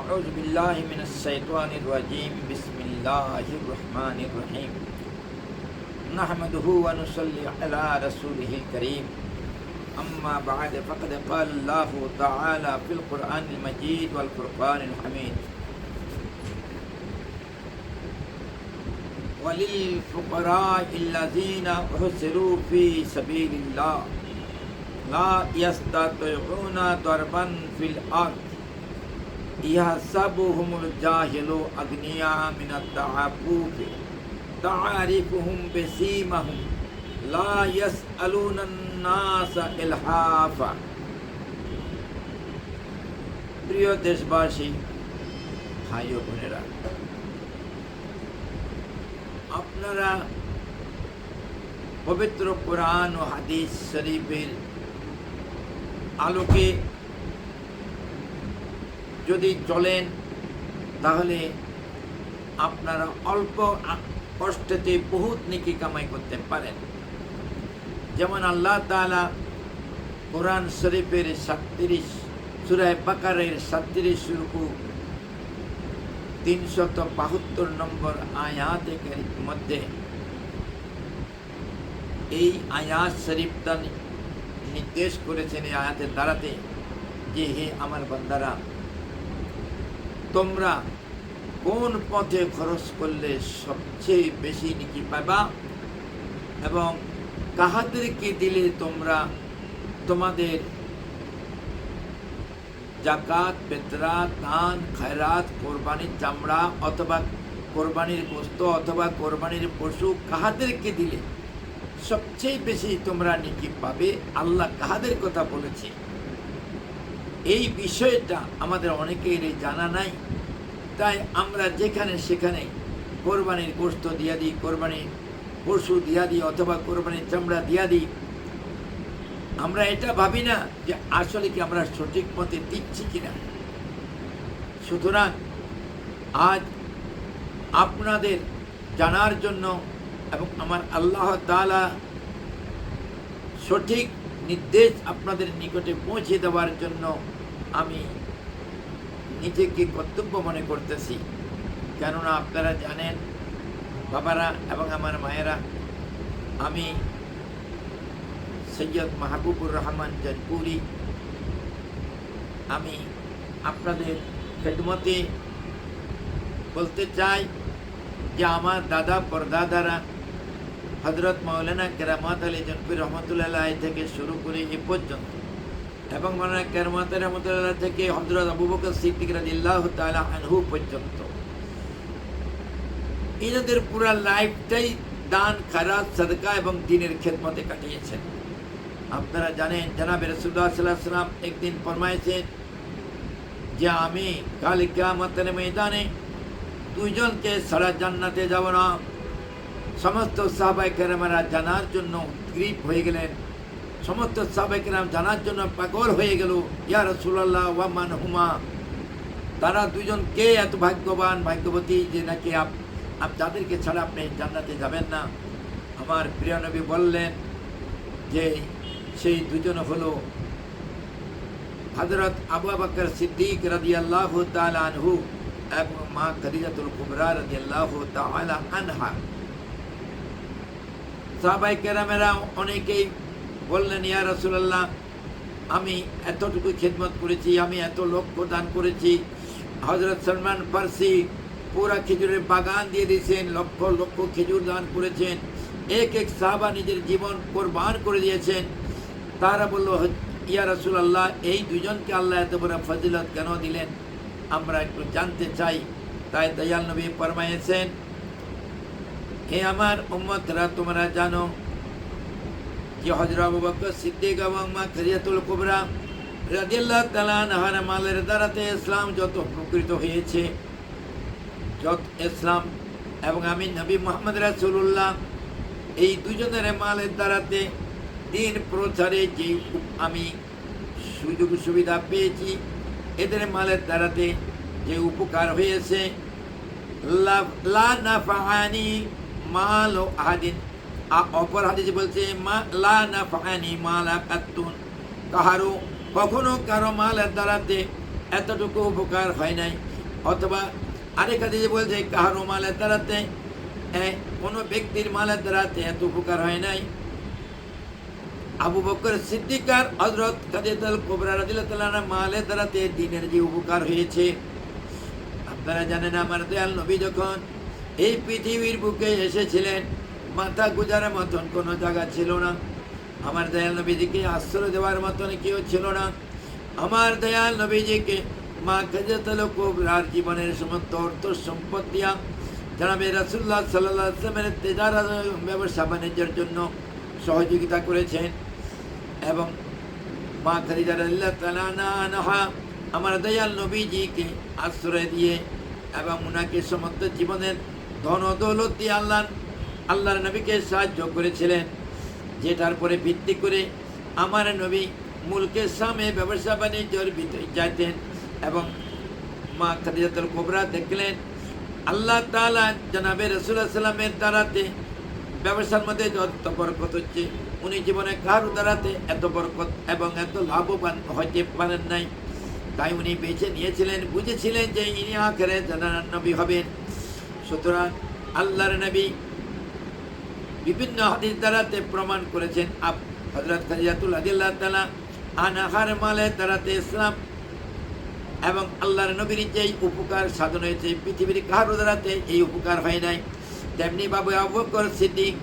أعوذ بالله من الشيطان الرجيم. بسم الله الرحمن الرحيم. نحمده ونصلي على رسوله الكريم. أما بعد فقد قال الله تعالى في القرآن المجيد والفرقان الحميد. وللفقراء الذين أحسروا في سبيل الله لا يستطيعون ضربا في الأرض. ইয়াহসাবুহুমুল জাহিলু আগনিয়া মিনাত তাআফুফ। তাআরিফুহুম বিসীমাহুম। লা ইয়াসআলুনান নাসা ইলহাফা। প্রিয় দেশবাসী, ভাই ও বোনেরা, আপনারা পবিত্র কোরআন ও হাদিস শরীফের আলোকে যদি চলেন, তাহলে আপনারা অল্প কষ্টতে বহুত নেকি কামাই করতে পারেন। যেমন আল্লাহ তালা কোরআন শরীফের সাতত্রিশ সুরায় বাকারের সাতত্রিশ রুকু তিনশত বাহাত্তর নম্বর আয়াতের মধ্যে এই আয়াত শরীফটা নির্দেশ করেছেন এই আয়াতের দ্বারাতে যে হে আমার বান্দারা তোমরা কোন পথে খরচ করলে সবচেয়ে বেশি নিকি পাবা এবং কাহাদেরকে দিলে তোমরা তোমাদের জাকাত পেতরা দান, খায়রাত, কোরবানির চামড়া অথবা কোরবানির গোস্ত অথবা কোরবানির পশু কাহাদেরকে দিলে সবচেয়ে বেশি তোমরা নিকি পাবে? আল্লাহ কাহাদের কথা বলেছে? এই বিষয়টা আমাদের অনেকের জানা নাই। তাই আমরা যেখানে সেখানে কোরবানির গোস্ত দিয়া দিই, কোরবানির পশু দিয়া দিই অথবা কোরবানির চামড়া দিয়া দিই। আমরা এটা ভাবি না যে আসলে কি আমরা সঠিক পথে দিচ্ছি কিনা। সুতরাং আজ আপনাদের জানার জন্য এবং আমার আল্লাহ তাআলা সঠিক নির্দেশ আপনাদের নিকটে পৌঁছে দেওয়ার জন্য আমি নিজেকে কর্তব্য মনে করতেছি। কেননা আপনারা জানেন, বাবারা এবং আমার মায়েরা, আমি সৈয়দ মাহবুবুর রহমান জনপুরি। আমি আপনাদের খেদমতে বলতে চাই যে আমার দাদা পরদাদারা হজরত মৌলানা কেরামত আলী জনপুর রহমতুল্লাহ থেকে শুরু করে এ পর্যন্ত। এবং মৌলানা কেরামত রহমতুল্লাহ থেকে হজরত আবু বকর সিদ্দিক রাদিল্লাহ তাআলা আনহু পর্যন্ত। এনাদের পুরা লাইফটাই দান খারাত সদকা এবং দিনের খেদমতে কাটিয়েছেন। আপনারা জানেন, জানাবে রসুল্লাহ সাল্লাহ একদিন ফরমাইছেন যে আমি কাল কিয়ামতের ময়দানে দুইজনকে সারা জান্নাতে যাব না। সমস্ত সাহাবাই কেরামেরা জানার জন্য উদ্গ্রীব হয়ে গেলেন। সমস্ত সাহাবাই কেরাম জানার জন্য পাগল হয়ে গেল। ইয়া রসুল্লাহ ওয়ামান হুমা। তারা দুজন কে এত ভাগ্যবান, ভাগ্যবতী যে নাকি আপ আপ, যাদেরকে ছাড়া আপনি জান্নাতে যাবেন না? আমার প্রিয় নবী বললেন যে, সেই দুজন হলো হজরত আবু বকর সিদ্দিক রাদি আল্লাহ আনহু এবং মা খদিজাতুল কুবরা রাদি আল্লাহ আনহা। সাহাবাই কেরামেরা অনেকেই বললেন, ইয়া রসুল্লাহ আমি এতটুকু খেদমত করেছি, আমি এত লক্ষ দান করেছি। হজরত সলমান ফার্সি পুরা খেজুরের বাগান দিয়ে দিয়েছেন, লক্ষ লক্ষ খেজুর দান করেছেন। এক এক সাহাবা নিজের জীবন কোরবান করে দিয়েছেন। তারা বলল, ইয়া রসুল আল্লাহ এই দুজনকে আল্লাহ এত বড় ফজিলত কেন দিলেন? আমরা একটু জানতে চাই। তাই দয়াল নবী ফরমাইয়েছেন হে আমার উম্মতরা তোমরা জানো যে হজরত আবু বকর সিদ্দিক এবং মা খাদিজাতুল কুবরা রাদিয়াল্লাহু তাআলা আনহার মালের দ্বারাতে ইসলাম যত প্রকৃত হয়েছে, যত ইসলাম এবং আমি নবী মোহাম্মদ রাসূলুল্লাহ, এই দুজনের মালের দ্বারাতে দিন প্রচারে যে আমি সুযোগ সুবিধা পেয়েছি, এদের মালের দ্বারাতে যে উপকার হয়েছে, লা- নাফাআনি মাল ও আহাদিন। অপর হাদিসে বলছে, মা লা না নাফাআনি মালা কাত্তুন কাহারও কখনো কারও মালের দ্বারাতে এতটুকু উপকার হয় নাই। অথবা আরেক হাদিসে বলছে, কাহারও মালের দ্বারাতে কোনো ব্যক্তির মালের দ্বারাতে এত উপকার হয় নাই। আবু বকর সিদ্দিকার হজরত কাদিয়াতুল কুবরা তাআলা মালের দ্বারাতে দিনের যে উপকার হয়েছে। আপনারা জানেন আমার দয়াল নবী যখন এই পৃথিবীর বুকে এসেছিলেন। মাথা গুজারের মতন কোনো জায়গা ছিল না। আমার দয়াল নবীজিকে আশ্রয় দেওয়ার মতন কেউ ছিল না। আমার দয়াল নবীজিকে মা কাজাতল কোবরার জীবনের সমস্ত অর্থ সম্পদ দিয়া জানাবে রাসুল্লাহ সাল্লাহ আসলামের তেজারা ব্যবসা বাণিজ্যের জন্য সহযোগিতা করেছেন এবং মা খালিদা রাদিয়াল্লাহু তাআলা আনহা আমার দয়াল নবীজিকে আশ্রয় দিয়ে এবং ওনাকে সমস্ত জীবনের ধন দৌলত দিয়ে আল্লাহ আল্লাহর নবীকে সাহায্য করেছিলেন যেটার পরে ভিত্তি করে আমার নবী মুলকের সামনে ব্যবসা বাণিজ্যের ভিতরে যাইতেন এবং মা খাদিজাতুল কোবরা দেখলেন, আল্লাহ তাআলা জানাবে রসুল্লাহ সাল্লামের দ্বারাতে ব্যবসার মধ্যে যত বরকত হচ্ছে, উনি জীবনে কারও দ্বারাতে এত বরকত এবং এত লাভবান হতে পারেন নাই। তাই উনি বেছে নিয়েছিলেন, বুঝেছিলেন যে ইনি আখেরে জানার নবী হবেন। সুতরাং আল্লাহর নবী বিভিন্ন হাদিস দ্বারাতে প্রমাণ করেছেন। আপ হজরত খাজিয়াতুল আদিল্লাহ তালা আনাহার মালে দ্বারাতে ইসলাম এবং আল্লাহর নবীর যেই উপকার সাধন হয়েছে, পৃথিবীর কারও দ্বারাতে এই উপকার হয় নাই। তেমনি বাবু আবু বকর সিদ্দিক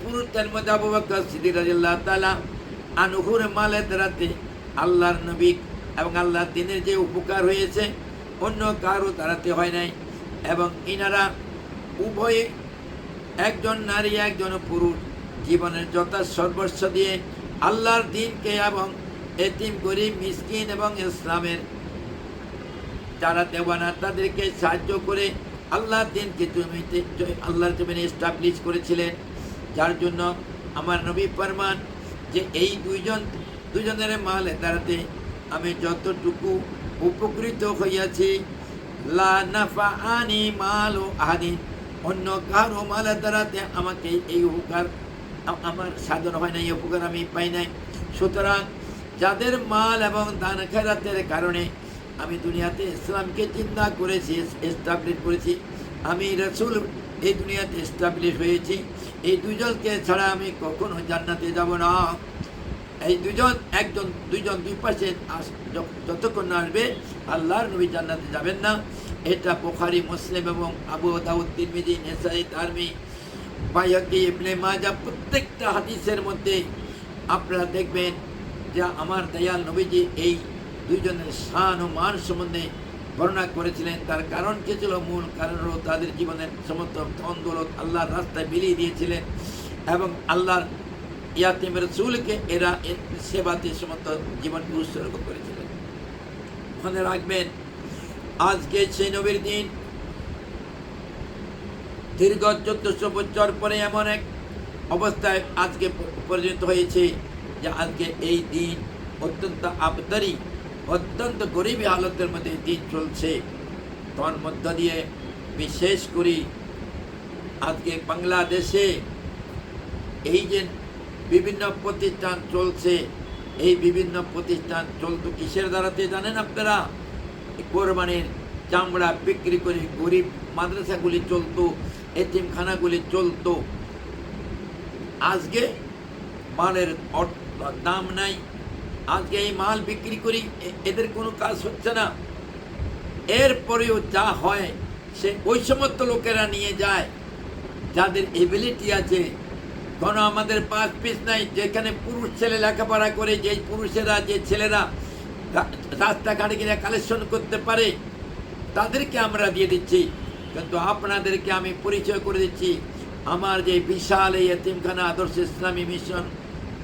পুরুষদের মধ্যে আবু বকর সিদ্দিক রাজিল্লাহ তালা আনুহুর মালের দ্বারাতে আল্লাহর নবী এবং আল্লাহর দিনের যে উপকার হয়েছে অন্য কারও দাঁড়াতে হয় নাই, এবং ইনারা উভয়ে একজন নারী, একজন পুরুষ জীবনের যথা সর্বস্ব দিয়ে আল্লাহর দিনকে এবং এতিম গরিব, মিসকিন এবং ইসলামের যারা দেওয়ানা, তাদেরকে সাহায্য করে আল্লাহর দিনকে জমিতে আল্লাহর জমিনে এস্টাবলিশ করেছিলেন। যার জন্য আমার নবী ফরমান যে এই দুইজন দুজনের মাল দাঁড়াতে আমি যতটুকু উপকৃত হইয়াছি। লা নাফা আনি মাল ও অন্য কারও মালের দ্বারাতে আমাকে এই উপকার, আমার সাধন হয় না এই উপকার আমি পাই নাই। সুতরাং যাদের মাল এবং দান খেরাতের কারণে আমি দুনিয়াতে ইসলামকে চিন্তা করেছি এস্টাবলিশ করেছি, আমি রসুল এই দুনিয়াতে এস্টাবলিশ হয়েছি। এই দুজনকে ছাড়া আমি কখনো জান্নাতে যাব না। এই দুজন একজন, দুইজন দুই পাশে আস- যতক্ষণ না আসবে, আল্লাহর নবী জান্নাতে যাবেন না। এটা বুখারী, মুসলিম এবং আবু দাউদ, তিরমিজি, নেসাই তারমি বাইহাকি ইবনে মাজা প্রত্যেকটা হাদিসের মধ্যে আপনারা দেখবেন যে আমার দয়াল নবীজি এই দুইজনের শান ও মান সম্বন্ধে বর্ণনা করেছিলেন। তার কারণ কি ছিল? মূল কারণ তাদের জীবনের সমস্ত ধন আল্লাহর রাস্তায় বিলিয়ে দিয়েছিলেন এবং আল্লাহর ইয়াতিম রসুলকে এরা সেবাতে সমস্ত জীবনকে উৎসর্গ করেছিলেন। মনে রাখবেন, আজকে সেই নবীর দিন। দীর্ঘ চোদ্দশো বছর পরে এমন এক অবস্থায় আজকে পরিণত হয়েছে যে আজকে এই দিন অত্যন্ত আবদারি, অত্যন্ত গরিবী হালতের মধ্যে দিন চলছে। তার মধ্য দিয়ে বিশেষ করি আজকে বাংলাদেশে এই যে বিভিন্ন প্রতিষ্ঠান চলছে। এই বিভিন্ন প্রতিষ্ঠান চলতো কিসের দ্বারাতে জানেন আপনারা? কোরবানির চামড়া বিক্রি করে গরিব মাদ্রাসাগুলি চলতো, এতিমখানাগুলি চলতো। আজকে মালের দাম নাই। আজকে এই মাল বিক্রি করি এদের কোনো কাজ হচ্ছে না। এরপরেও যা হয়, সে ওই সমস্ত লোকেরা নিয়ে যায়। যাদের এবিলিটি আছে কোনো আমাদের পাঁচ পিস নাই, যেখানে পুরুষ ছেলে লেখাপড়া করে যে পুরুষেরা, যে ছেলেরা রাস্তাঘাটে কিনে কালেকশন করতে পারে, তাদেরকে আমরা দিয়ে দিচ্ছি। কিন্তু আপনাদেরকে আমি পরিচয় করে দিচ্ছি, আমার যে বিশাল এই এতিমখানা আদর্শ ইসলামী মিশন,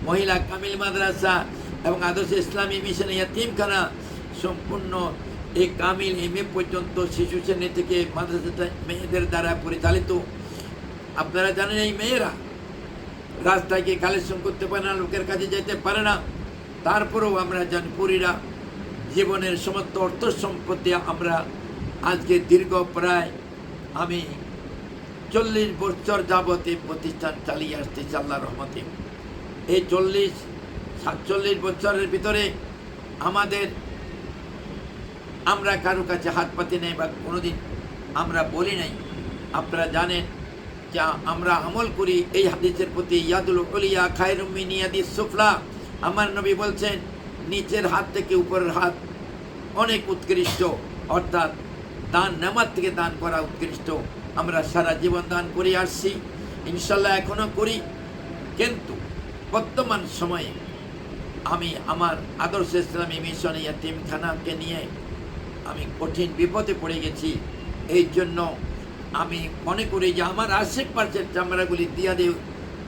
মহিলা কামিল মাদ্রাসা এবং আদর্শ ইসলামী মিশন এতিমখানা, সম্পূর্ণ এই কামিল এম এ পর্যন্ত শিশু শ্রেণি থেকে মাদ্রাসা মেয়েদের দ্বারা পরিচালিত। আপনারা জানেন এই মেয়েরা গিয়ে কালেকশন করতে পারে না, লোকের কাছে যেতে পারে না। তারপরেও আমরা জানি পুরীরা জীবনের সমস্ত অর্থ সম্পত্তি আমরা আজকে দীর্ঘ প্রায় আমি চল্লিশ বছর যাবত এই প্রতিষ্ঠান চালিয়ে আসতেছি আল্লাহ রহমতে। এই চল্লিশ, সাতচল্লিশ বছরের ভিতরে আমাদের আমরা কারও কাছে হাত পাতি নেই বা কোনোদিন আমরা বলি নাই। আপনারা জানেন যা আমরা আমল করি, এই হাদিসের প্রতি ইয়াদুল উলিয়া খায়রুমিন ইয়াদিস সুফলা। আমার নবী বলছেন, নিচের হাত থেকে উপরের হাত অনেক উৎকৃষ্ট, অর্থাৎ দান নামার থেকে দান করা উৎকৃষ্ট। আমরা সারা জীবন দান করে আসছি ইনশাল্লাহ এখনও করি। কিন্তু বর্তমান সময়ে আমি আমার আদর্শ ইসলামী মিশনে ইয়াতিমখানাকে নিয়ে আমি কঠিন বিপদে পড়ে গেছি। এই জন্য আমি মনে করি যে আমার আশেপাশের চামড়াগুলি দিয়া দিই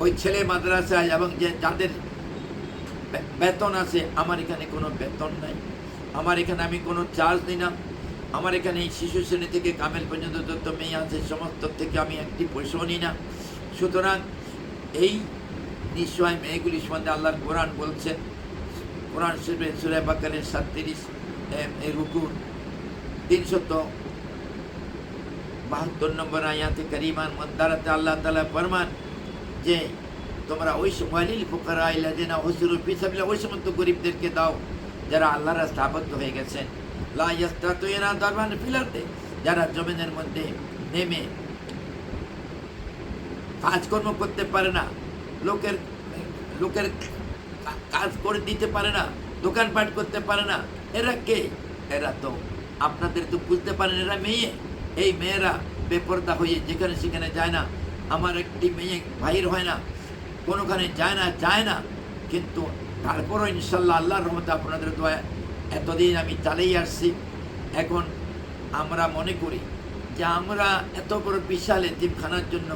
ওই ছেলে মাদ্রাসায় এবং যে যাদের বেতন আছে, আমার এখানে কোনো বেতন নাই। আমার এখানে আমি কোনো চার্জ দিই না। আমার এখানে এই শিশু শ্রেণি থেকে কামেল পর্যন্ত যত মেয়ে আছে, সমস্ত থেকে আমি একটি পয়সাও নিই না। সুতরাং এই নিশ্চয় মেয়েগুলি সম্বন্ধে আল্লাহর কোরআন বলছেন কোরআন শরীফে সুরে বাকারের সাতত্রিশ রুকুর তিনশত বাহাত্তর নম্বর আয়াতে করিমান মন্দারাতে আল্লাহ তালা ফরমান যে, তোমরা ওই ওয়ালিল ফুকারা ইলাদিনা হুসুরু ফিসাবিল্লাহ ওই সমস্ত গরিবদেরকে দাও যারা আল্লাহর রাস্তা হয়ে গেছেন লা ইয়াস্তাতুইনা দারবান ফিলারতে যারা জমিনের মধ্যে নেমে কাজকর্ম করতে পারে না, লোকের লোকের কাজ করে দিতে পারে না, দোকানপাট করতে পারে না, এরা কে? এরা তো আপনাদের তো বুঝতে পারেন, এরা মেয়ে। এই মেয়েরা বেপরদা হয়ে যেখানে সেখানে যায় না। আমার একটি মেয়ে বাহির হয় না, কোনোখানে যায় না যায় না। কিন্তু তারপরও ইনশাল্লাহ আল্লাহর রহমতে আপনাদের দয়া এতদিন আমি চালিয়ে আসছি। এখন আমরা মনে করি যে আমরা এত বড় বিশাল এতিমখানার জন্য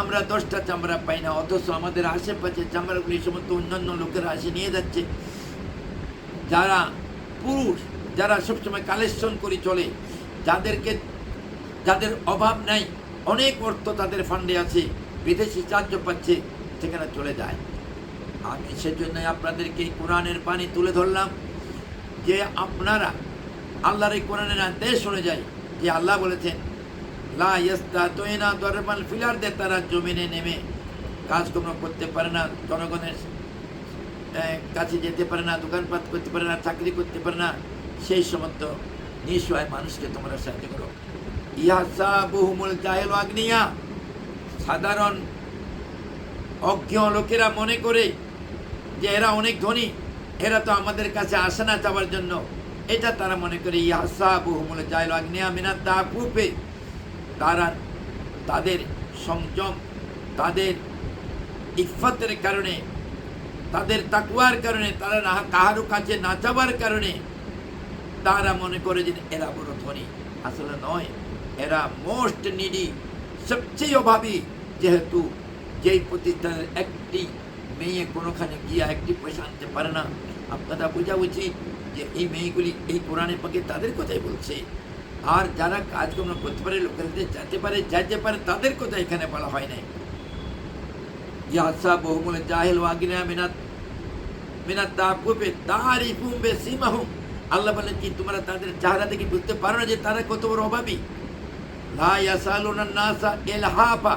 আমরা দশটা চামড়া পাই না, অথচ আমাদের আশেপাশে চামড়াগুলি সমস্ত অন্যান্য লোকেরা এসে নিয়ে যাচ্ছে। যারা পুরুষ, যারা সবসময় কালেকশন করে চলে, যাদেরকে যাদের অভাব নাই, অনেক অর্থ তাদের ফান্ডে আছে, বিদেশি সাহায্য পাচ্ছে, সেখানে চলে যায়। আমি সেজন্যই আপনাদেরকে কোরআনের পানি তুলে ধরলাম যে আপনারা আল্লাহর এই কোরআনের দেশ শুনে যায় যে আল্লাহ বলেছেন, লা ইয়াস্তা তোয়েনা তারা জমিনে নেমে কাজকর্ম করতে পারে না, জনগণের কাছে যেতে পারে না দোকানপাত করতে পারে না, চাকরি করতে পারে না, সেই সমস্ত নিঃসহায় মানুষকে তোমরা সাহায্য করো। ইয়াসা বহুমূল জাহেল আগ্নিয়া। সাধারণ অজ্ঞ লোকেরা মনে করে যে এরা অনেক ধনী, এরা তো আমাদের কাছে আসে না চাওয়ার জন্য। এটা তারা মনে করে ইয়াসা বহুমূল জাহেল আগ্নিয়া মিনা তা পূপে তারা তাদের সংযম, তাদের ইফতের কারণে, তাদের তাকুয়ার কারণে, তারা না কাহারও কাছে না যাওয়ার কারণে তারা মনে করে যে এরা বড় ধনী। আসলে নয়। এরা মোস্ট নিডি সবচেয়ে অভাবী। যেহেতু যেই প্রতিষ্ঠানের একটি মেয়ে কোনোখানে গিয়া একটি পয়সা আনতে পারে না, আপনারা বোঝা উচিত যে এই মেয়েগুলি এই কোরআনে পাকে তাদের কথাই বলছে। আর যারা কাজকর্ম করতে পারে, লোকের কাছে যেতে পারে যেতে পারে, তাদের কথা এখানে বলা হয় নাই। ইয়াসা বহুমূলে জাহেল ওয়াগিনা মিনাত মিনাত তাকুবে তারিফুম বেসিমাহুম। আল্লাহ বলেন কি, তোমরা তাদের চেহারা দেখে বুঝতে পারো না যে তারা কত বড় অভাবী। লা ইয়াসালুনা নাসা ইলহাফা।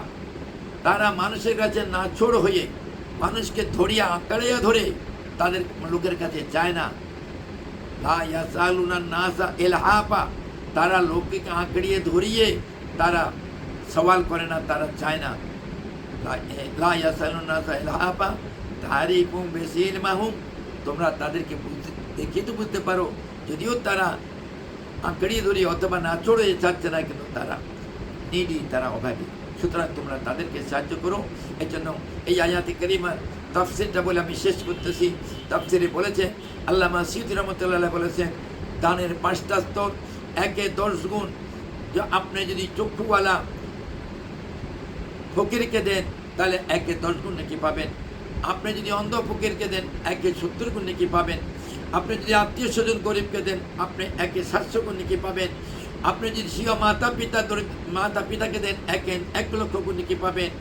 তারা মানুষের কাছে নাছোড় হয়ে মানুষকে ধরিয়া আঁকড়িয়া ধরে তাদের লোকের কাছে যায় না। লা ইয়াসালুনা নাসা ইলহাফা। তারা লোককে আঁকড়িয়ে ধরিয়ে তারা সওয়াল করে না, তারা চায় না। লা ইয়াসালুনা নাসা ইলহাফা। তারিফুম বেসিল মাহুম। তোমরা তাদেরকে বুঝতে তো বুঝতে পারো। যদিও তারা আঁকড়িয়ে ধরি অথবা না চড়ে যাচ্ছে না কিন্তু তারা নিডি তারা অভাবী সুতরাং তোমরা তাদেরকে সাহায্য করো এর জন্য এই আয়াতি করিমার তাফসিরটা বলে আমি শেষ করতেছি তাফসিরে বলেছে আল্লামা সিউদ্দি রহমতুল্লাহ বলেছেন দানের পাঁচটা স্তর একে দশ গুণ আপনি যদি চক্ষুওয়ালা ফকিরকে দেন তাহলে একে দশ গুণ নাকি পাবেন আপনি যদি অন্ধ ফকিরকে দেন একে সত্তর গুণ নাকি পাবেন আপনি যদি আত্মীয় স্বজন গরিবকে দেন, আপনি একে গুণ পাবেন। আপনি যদি স্বীয় মাতা পিতা দরিদ্র মাতা পিতাকে দেন, একে এক লক্ষ গুণ পাবেন।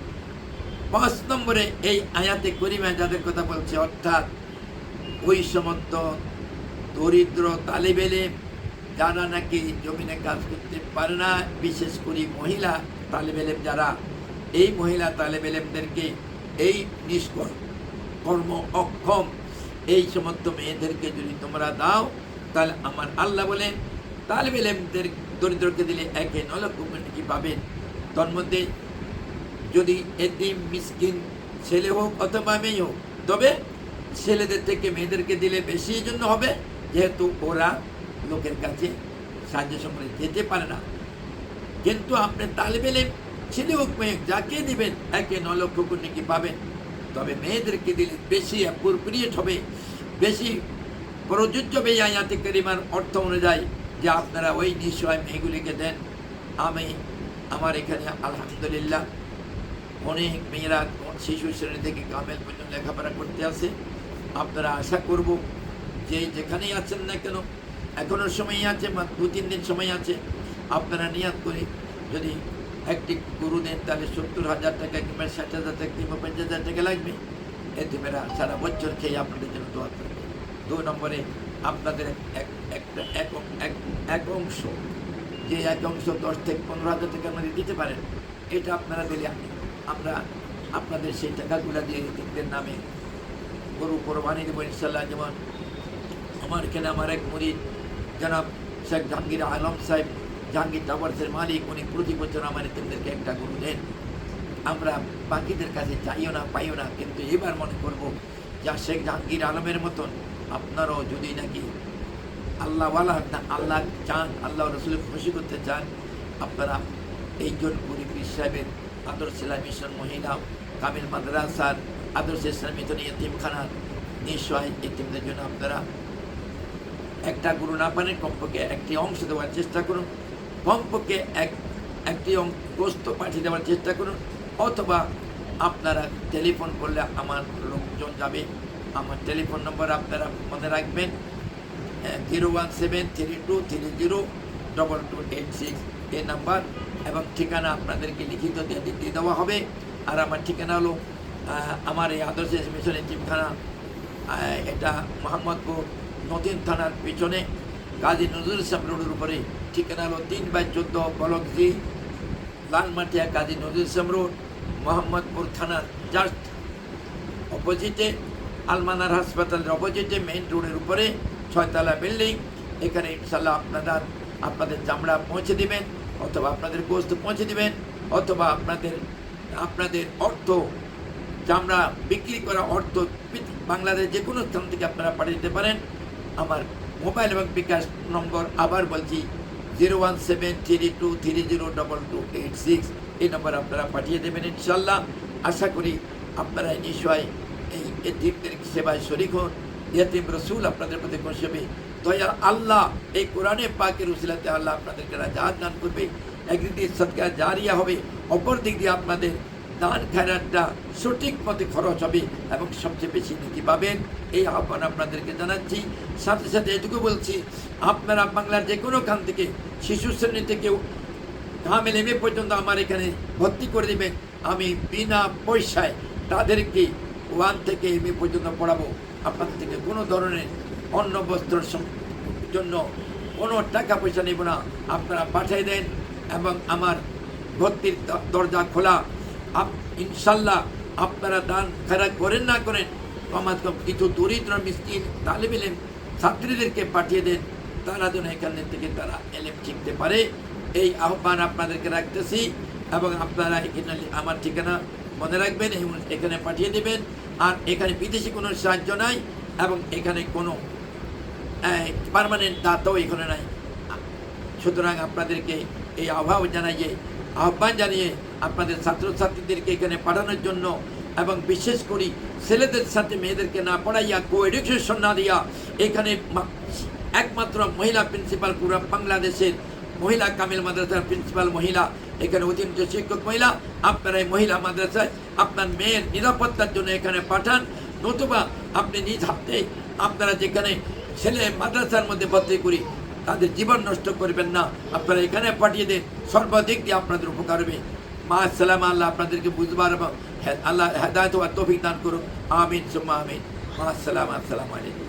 পাঁচ নম্বরে এই আয়াতে করিমা যাদের কথা বলছে, অর্থাৎ ওই সমস্ত দরিদ্র তালেবেলে যারা নাকি জমিনে কাজ করতে পারে না, বিশেষ করে মহিলা তালেবেলেম যারা, এই মহিলা তালেবেলেমদেরকে এই নিষ্কর্ম কর্ম অক্ষম এই সমস্ত মেয়েদেরকে যদি তোমরা দাও, তাহলে আমার আল্লাহ বলেন, তালেব এলেমদের দরিদ্রকে দিলে একে ন লক্ষ কি পাবেন? তার মধ্যে যদি এদিন মিসকিন ছেলে হোক অথবা মেয়ে হোক, তবে ছেলেদের থেকে মেয়েদেরকে দিলে বেশি জন্য হবে, যেহেতু ওরা লোকের কাছে সাহায্য সম্পর্কে যেতে পারে না। কিন্তু আপনি তালেবেলে ছেলে হোক মেয়ে যাকে দিবেন, একে ন লক্ষ কোটি কি পাবেন? তবে মেয়েদেরকে দিলে বেশি অ্যাপ্রোপ্রিয়েট হবে, বেশি প্রযোজ্য হবে আয়াতে করিমার অর্থ অনুযায়ী যে আপনারা ওই নিশ্চয় মেয়েগুলিকে দেন। আমি, আমার এখানে আলহামদুলিল্লাহ অনেক মেয়েরা শিশু শ্রেণি থেকে কামেল পর্যন্ত লেখাপড়া করতে আসে আপনারা আশা করব যে যেখানেই আছেন না কেন এখনও সময় আছে দু তিন দিন সময় আছে, আপনারা নিয়াত করে যদি একটি গরু দেন তাহলে সত্তর হাজার টাকা কিংবা ষাট হাজার টাকা কিংবা পঞ্চাশ হাজার টাকা লাগবে। এতে মেয়েরা সারা বছর খেয়ে আপনাদের জন্য দোয়া করবে। দু নম্বরে আপনাদের এক- একটা, এক অংশ, যে এক অংশ দশ থেকে পনেরো হাজার টাকা আমাদের দিতে পারেন, এটা আপনারা দিলে আমরা আপনাদের সেই টাকাগুলো দিয়ে এতিমদের নামে গরু কোরবানি দেবো ইনশাল্লাহ যেমন আমার এখানে আমার এক মুরিদ জনাব শেখ জাহাঙ্গীর আলম সাহেব জাহাঙ্গীর টাওয়ার্সের মালিক, উনি প্রতি বছর আমার এতিমদেরকে একটা গরু দেন। আমরা বাকিদের কাছে চাইও না, পাইও না, কিন্তু এবার মনে করব যা শেখ জাহাঙ্গীর আলমের মতন। আপনারাও যদি নাকি আল্লাহওয়ালা না, আল্লাহ চান, আল্লাহ রসুল খুশি করতে চান, আপনারা এই জনপুরি পীর সাহেবের আদর্শ মিশন মহিলা, কামিল মাদ্রাসার আদর্শ ইসলাম মিশন এতিমখানার নিশ্চয় এতিমদের জন্য আপনারা একটা গুরু না পারেন কমপক্ষে একটি অংশ দেওয়ার চেষ্টা করুন। কমপক্ষে এক, একটি গোস্ত পাঠিয়ে দেওয়ার চেষ্টা করুন, অথবা আপনারা টেলিফোন করলে আমার লোকজন যাবে। আমার টেলিফোন নম্বর আপনারা মনে রাখবেন zero one seven three two three zero double two eight six এই নাম্বার, এবং ঠিকানা আপনাদেরকে লিখিত দিয়ে দেওয়া হবে। আর আমার ঠিকানা হলো আমার এই আদর্শ মিশনের জিমখানা এটা মোহাম্মদপুর নদীন থানার পিছনে। গাজী নজরুল ইসলাম রোডের উপরে ঠিকানা হলো তিন বাই চোদ্দ block G, Lalmatia Kazi Nazrul Islam road, Mohammadpur থানার জাস্ট অপোজিটে, আলমানার হাসপাতালের অপোজিটে, মেইন রোডের উপরে ছয়তলা বিল্ডিং। এখানে ইনশাল্লাহ আপনারা আপনাদের চামড়া পৌঁছে দিবেন, অথবা আপনাদের গোস্ত পৌঁছে দিবেন, অথবা আপনাদের আপনাদের অর্থ, চামড়া বিক্রি করা অর্থ বাংলাদেশ যে কোনো স্থান থেকে আপনারা পাঠিয়ে দিতে পারেন। আমার মোবাইল এবং বিকাশ নম্বর আবার বলছি zero one seven three two three zero double two eight six. এই নম্বর আপনারা পাঠিয়ে দেবেন ইনশাল্লাহ। আশা করি আপনারা নিশ্চয় এই এতিমদের সেবায় শরিক হন। ইয়াতিম রসুল আপনাদের প্রতি খুশি হবে। দয়া আল্লাহ এই কোরআনে পাকের উসিলাতে আল্লাহ আপনাদেরকে রাজাত দান করবে। একদিক দিয়ে সৎকার জারিয়া হবে। অপর দিক দিয়ে আপনাদের দান খায়রাতটা সঠিক পথে খরচ হবে এবং সবচেয়ে বেশি নীতি পাবেন। এই আহ্বান আপনাদেরকে জানাচ্ছি। সাথে সাথে এটুকু বলছি, আপনারা বাংলার যে কোনো খান থেকে, শিশু শ্রেণি থেকেও কামেল এম পর্যন্ত আমার এখানে ভর্তি করে দেবেন আমি বিনা পয়সায় তাদেরকে ওয়ান থেকে এম পর্যন্ত পড়াবো। আপনাদের থেকে কোনো ধরনের অন্ন, বস্ত্র জন্য কোনো টাকা পয়সা নেব না। আপনারা পাঠিয়ে দেন এবং আমার ভর্তির দরজা খোলা। ইনশাল্লাহ আপনারা দান খারা করেন না করেন কমাত কম কিছু দরিদ্র মিসকিন তালিম এলেম ছাত্রীদেরকে পাঠিয়ে দেন, তারা যেন এখান থেকে তারা এলেম শিখতে পারে। এই আহ্বান আপনাদেরকে রাখতেছি এবং আপনারা এখানে আমার ঠিকানা মনে রাখবেন, এবং এখানে পাঠিয়ে দেবেন। আর এখানে বিদেশি কোনো সাহায্য নাই এবং এখানে কোনো পারমানেন্ট দাতাও এখানে নাই। সুতরাং আপনাদেরকে এই আহ্বান জানাইয়ে, আহ্বান জানিয়ে আপনাদের ছাত্রছাত্রীদেরকে এখানে পাঠানোর জন্য এবং বিশেষ করি ছেলেদের সাথে মেয়েদেরকে না পড়াইয়া কো এডুকেশন না দিয়া এখানে একমাত্র মহিলা প্রিন্সিপাল পুরো বাংলাদেশের মহিলা কামিল মাদ্রাসার প্রিন্সিপাল মহিলা, এখানে অতিরিক্ত শিক্ষক মহিলা, আপনারা এই মহিলা মাদ্রাসায় আপনার মেয়ের নিরাপত্তার জন্য এখানে পাঠান। নতুবা আপনি নিজ হাতে আপনারা যেখানে ছেলে মাদ্রাসার মধ্যে ভর্তি করি, তাদের জীবন নষ্ট করবেন না। আপনারা এখানে পাঠিয়ে দেন, সর্বাধিক দিয়ে আপনাদের উপকার হবে। মা, সালাম আল্লাহ, আপনাদেরকে বুঝবার এবং আল্লাহ হেদায়ত তৌফিক দান করুন আমিন, সুম্মা আমিন। মা সালাম আসসালামু আলাইকুম।